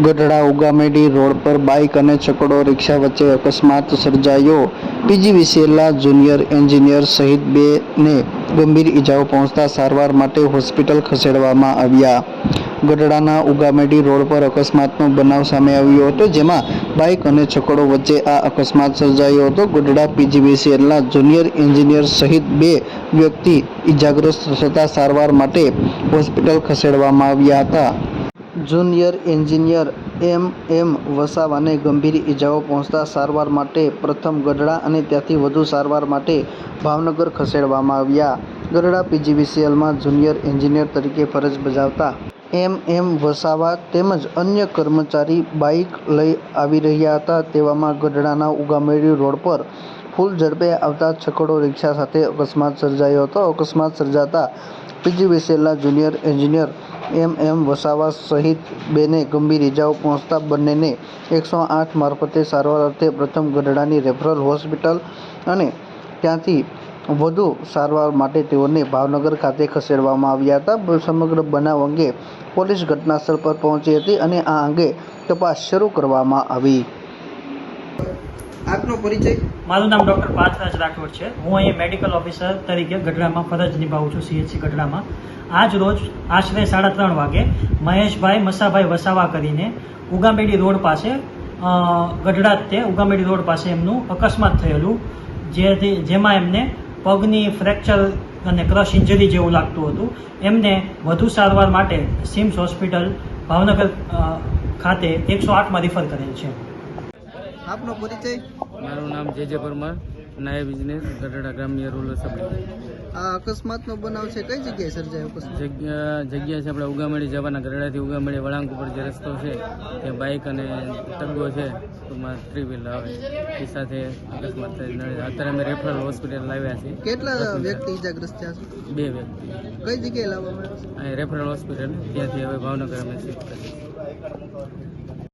Gadhada, Ugamedi road પર bike અને છકડો રિક્ષા વચ્ચે અકસ્માત સર્જાયો. પીજીવીસીએલના જુનિયર એન્જિનિયર સહિત બેને ગંભીર ઈજાઓ પહોંચતા સારવાર માટે હોસ્પિટલ ખસેડવામાં આવ્યા. ગઢડાના ઉગામેડી રોડ પર અકસ્માતનો બનાવ સામે આવ્યો હતો, જેમાં બાઇક અને છકડો વચ્ચે આ અકસ્માત સર્જાયો હતો. ગઢડા પીજીવીસીએલના જુનિયર એન્જિનિયર સહિત બે વ્યક્તિ ઈજાગ્રસ્ત થતા સારવાર માટે હોસ્પિટલ ખસેડવામાં આવ્યા હતા. જુનિયર એન્જિનિયર એમ એમ વસાવાને ગંભીર ઈજાઓ પહોંચતા સારવાર માટે પ્રથમ ગઢડા અને ત્યાંથી વધુ સારવાર માટે ભાવનગર ખસેડવામાં આવ્યા. ગઢડા પીજીવીસીએલમાં જુનિયર એન્જિનિયર તરીકે ફરજ બજાવતા એમ એમ વસાવા તેમજ અન્ય કર્મચારી બાઇક લઈ આવી રહ્યા હતા તેવામાં ગઢડાના ઉગામેડી રોડ પર ફૂલ ઝડપે આવતા છકડો રિક્ષા સાથે અકસ્માત સર્જાયો હતો. અકસ્માત સર્જાતા પીજીવીસીએલના junior engineer M M Vasava સહિત બેને ગંભીર ઇજાઓ પહોંચતા બંનેને એકસો આઠ મારફતે સારવાર અર્થે પ્રથમ ગઢડાની રેફરલ હોસ્પિટલ અને ત્યાંથી વધુ સારવાર માટે તેઓને ભાવનગર ખાતે ખસેડવામાં આવ્યા હતા. સમગ્ર બનાવ અંગે પોલીસ ઘટનાસ્થળ પર પહોંચી હતી અને આ અંગે તપાસ શરૂ કરવામાં આવી. આપનો પરિચય? મારું નામ ડૉક્ટર પાર્થરાજ રાઠોડ છે. હું અહીં મેડિકલ ઓફિસર તરીકે ગઢડામાં ફરજ નિભાવું છું સીએચસી ગઢડામાં. આજ રોજ આશરે સાડા ત્રણ વાગે મહેશભાઈ મસાભાઈ વસાવા કરીને ઉગામેડી રોડ પાસે ગઢડા તે ઉગામેડી રોડ પાસે એમનું અકસ્માત થયેલું, જેથી, જેમાં એમને પગની ફ્રેક્ચર અને ક્રશ ઇન્જરી જેવું લાગતું હતું. એમને વધુ સારવાર માટે સિમ્સ હોસ્પિટલ ભાવનગર ખાતે એકસો આઠમાં રિફર કરેલ છે. આપનો પરિચય? મારું નામ જે જે પરમાર નાયબ બિઝનેસ ગઢડા ગ્રામ્ય રૂરલ સબ આ અકસ્માતનો બનાવ છે કઈ જગ્યાએ સર્જાયો અકસ્માત? જગ્યા જગ્યા છે આપણે ઉગામડી જવાના ગઢડાથી ઉગામડી વળાંક ઉપર જે રસ્તો છે તે બાઇક અને ટગો છે ટૂંકમાં થ્રી વ્હીલ આવે. એ સાથે અકસ્માત અત્યારે અમે રેફરલ હોસ્પિટલ લાવ્યા છીએ. કેટલા વ્યક્તિ ઇજાગ્રસ્ત થયા છે? બે વ્યક્તિ. કઈ જગ્યાએ લાવવામાં આવ્યા અહીં રેફરલ હોસ્પિટલ ત્યાંથી હવે ભાવનગર અમે શિફ્ટ કરીએ